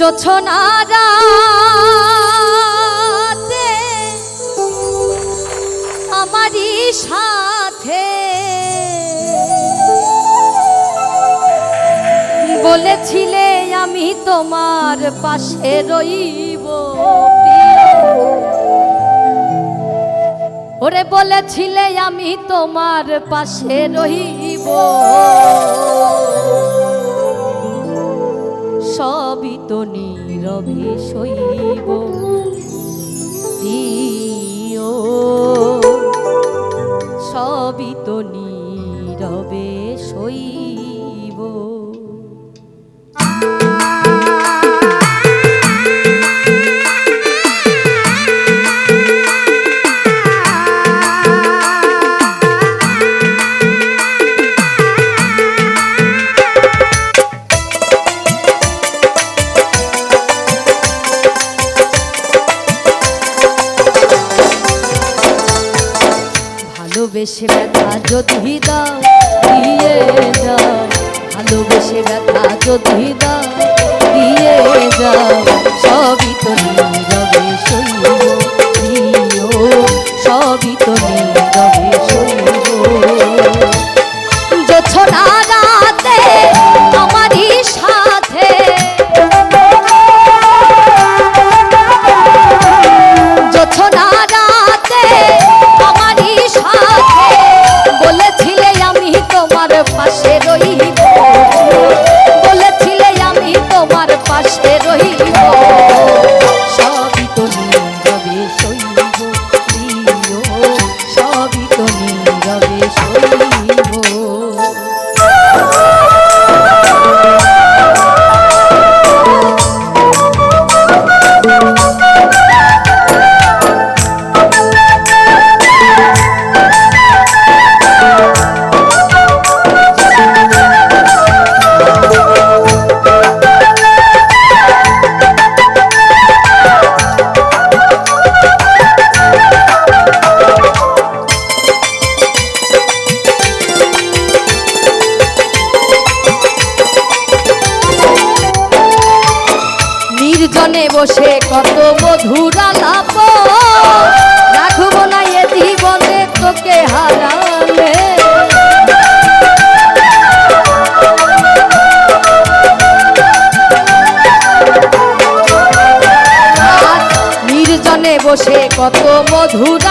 জোছনারা আমারই সাথে। বলেছিলে আমি তোমার পাশে রইব ওরে বলেছিলে আমি তোমার পাশে রইব। আমি নীরবে শৈব সবিত নীরবে শৈব। মধুর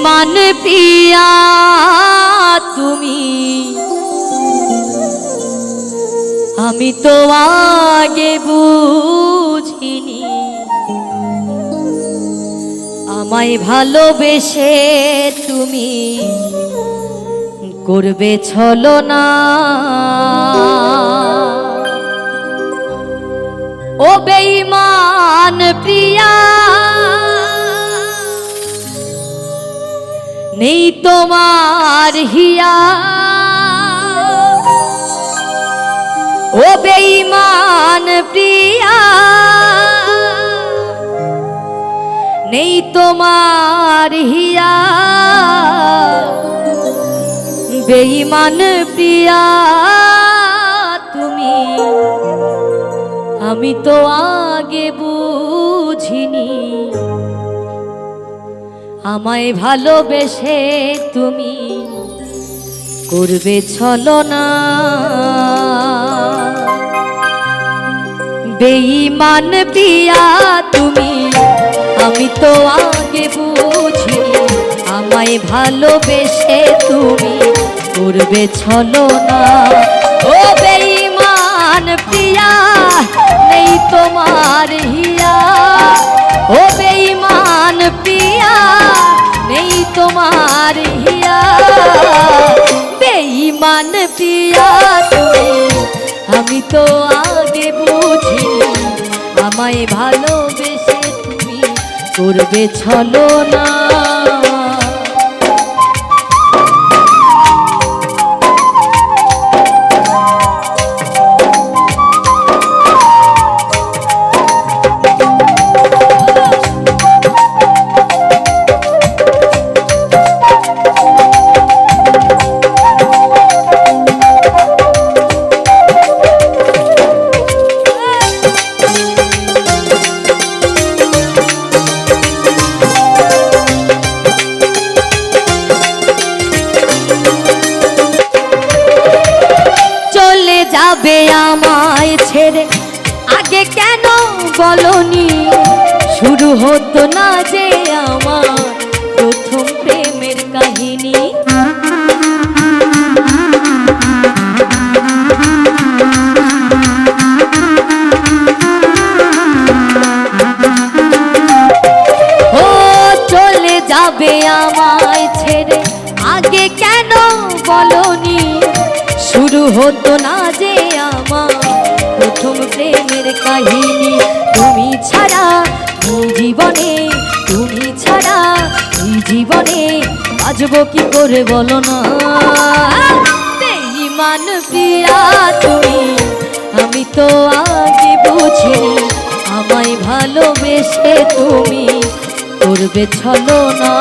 বেঈমান প্রিয়া তুমি। আমি তো আগে বুঝিনি। আমায় ভালোবেসে তুমি করবে ছলো না ও বেঈমান প্রিয়া নেই তোমার হিয়া। ও বেঈমান প্রিয়া, নেই তোমার হিয়া। বেঈমান প্রিয়া, তুমি, আমি তো আগে বুঝিনি আমায় ভালোবেসে তুমি করবে ছলনা। বেঈমান প্রিয়া তুমি, আমি তো আগে বুঝি, আমায় ভালোবেসে তুমি করবে ছলনা। ও বেঈমান প্রিয়া নেই তোমার হিয়া। ও বেঈমান প্রিয়া, নেই তোমার হিয়া। বেঈমান প্রিয়া তুমি, আমি তো আগে বুঝি আমায় ভালোবেসে তুমি করবে ছলো না হতো না যে আমার প্রথম প্রেমের কাহিনী। ও চলে যাবে আমায় ছেড়ে। আগে কেন বলনি? শুরু হতো না যে জীবনে বাজব কি করে বলো না? বেঈমান প্রিয়া তুমি, আমি তো আগে বুঝি আমায় ভালোবেসে তুমি, করবে ছলো না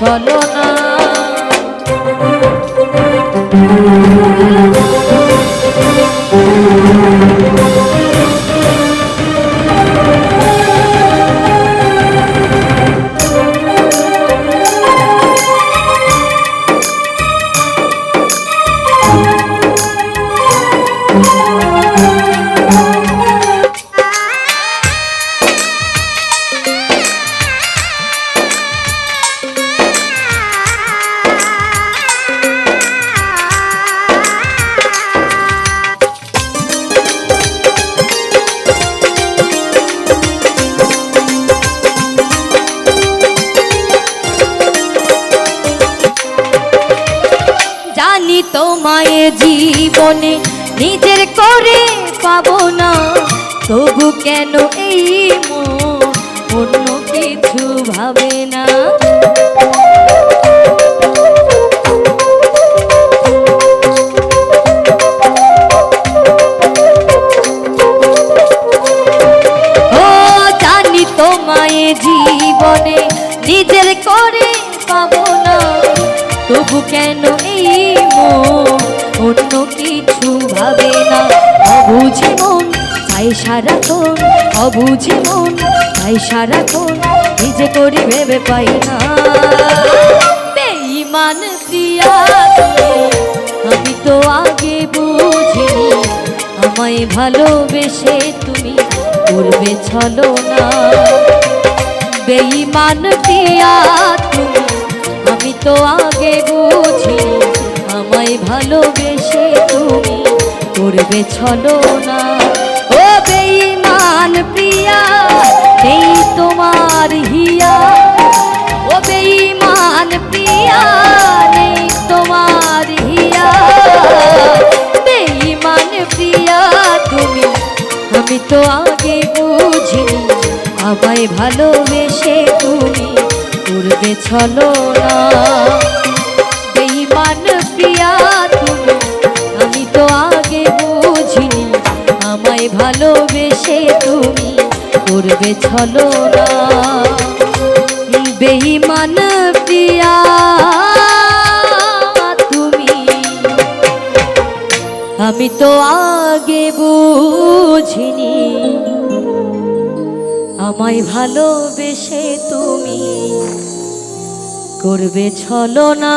করবে নিজের করে পাবো না। তবু কেন এই অন্য কিছু ভাবে না। অবুঝে মন তাই সারাক্ষণ অবুঝে মন তাই সারাক্ষণ নিজে করি ভেবে পাই না। বেঈমান তুমি, আমি তো আগে বুঝিনি আমায় ভালোবেসে তুমি করবে ছলো না বেঈমান প্রিয়া তুমি, আমি তো আগে বুঝি আমায় ভালোবেসে তুমি করবে ছলো না ও বেঈমান প্রিয়া, এই তোমার হিয়া। ও বেঈমান প্রিয়া নেই তোমার হিয়া। বেঈমান প্রিয়া তুমি তো আগে বুঝিনি আমায় ভালোবেসে তুমি করবে ছলো না বেঈমান প্রিয়া তুমি, আমি তো আগে বুঝিনি, আমায় ভালোবেসে তুমি করবে ছলো না বেঈমান প্রিয়া তুমি, আমি তো আগে বুঝিনি আমায় ভালোবেসে তুমি করবে ছলো না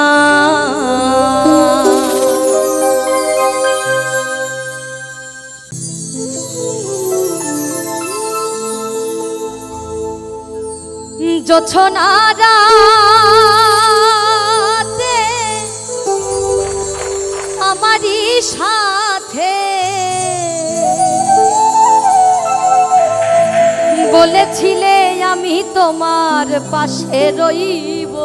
জোছনারা আমারই সাথে বলেছিলে আমি তোমার পাশে রইব।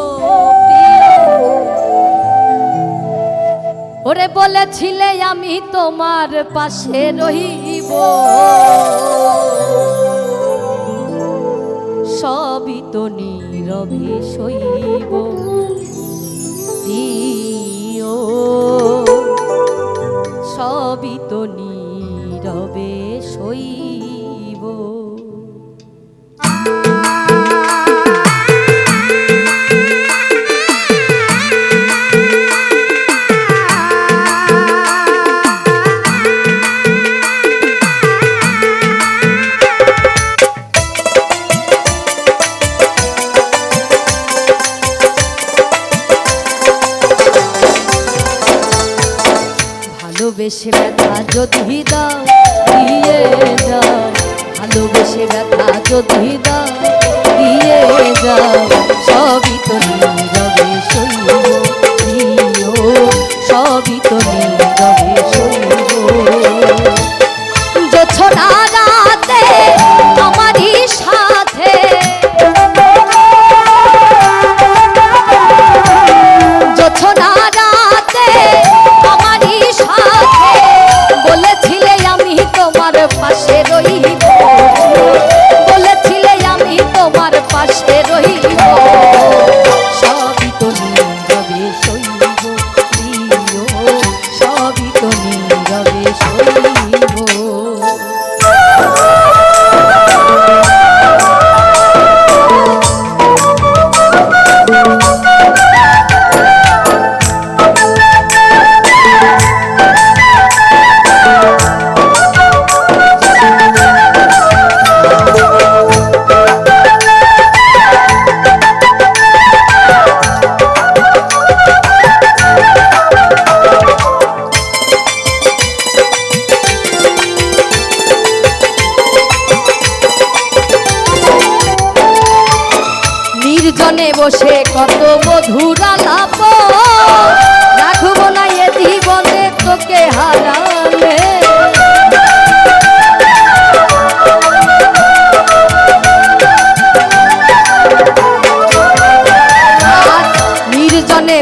ওরে বলেছিলে আমি তোমার পাশে রইব। সবই তো নীরবে সইব। সবই তো নীরবে সইব। জোছনা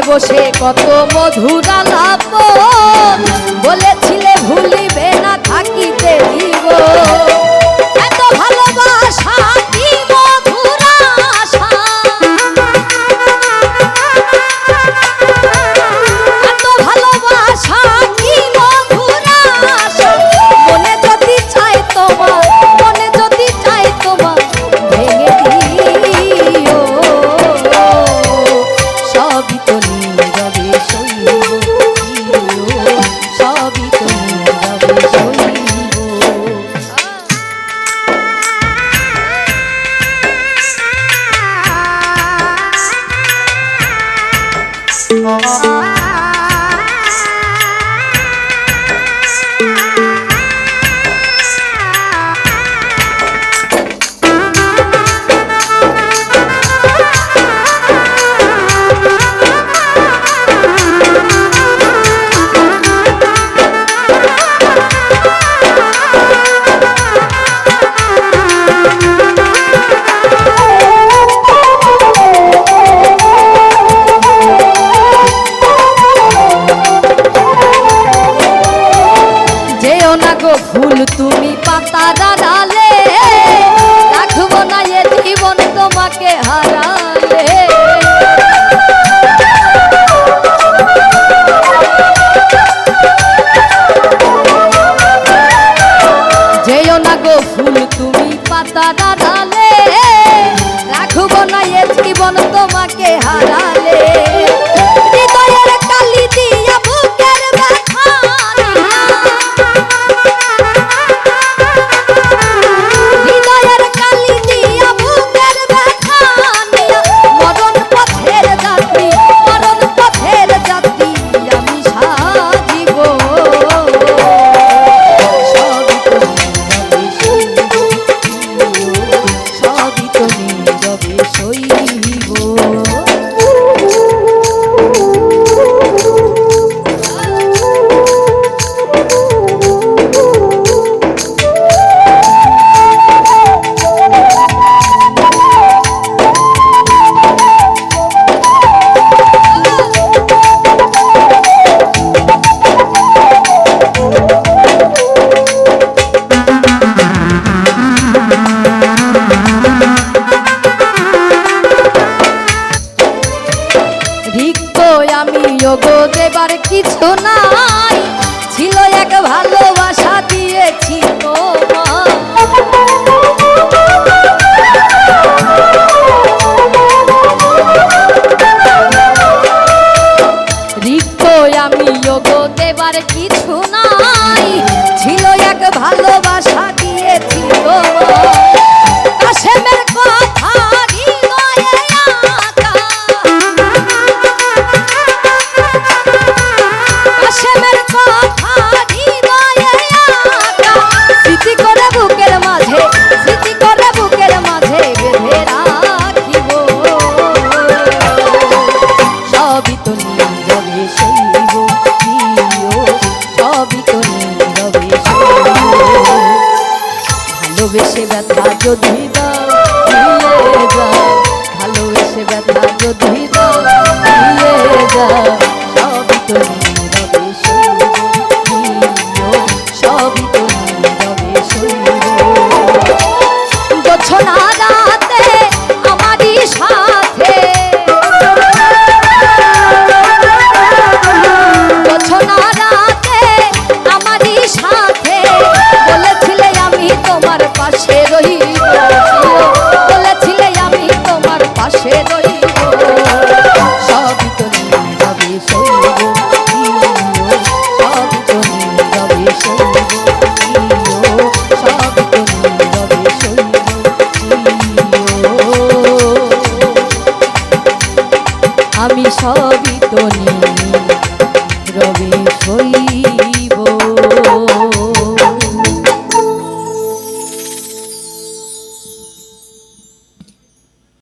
বসে কত মধুর আলাপ। বলেছে oh ফুল তুমি পাতারা ডালে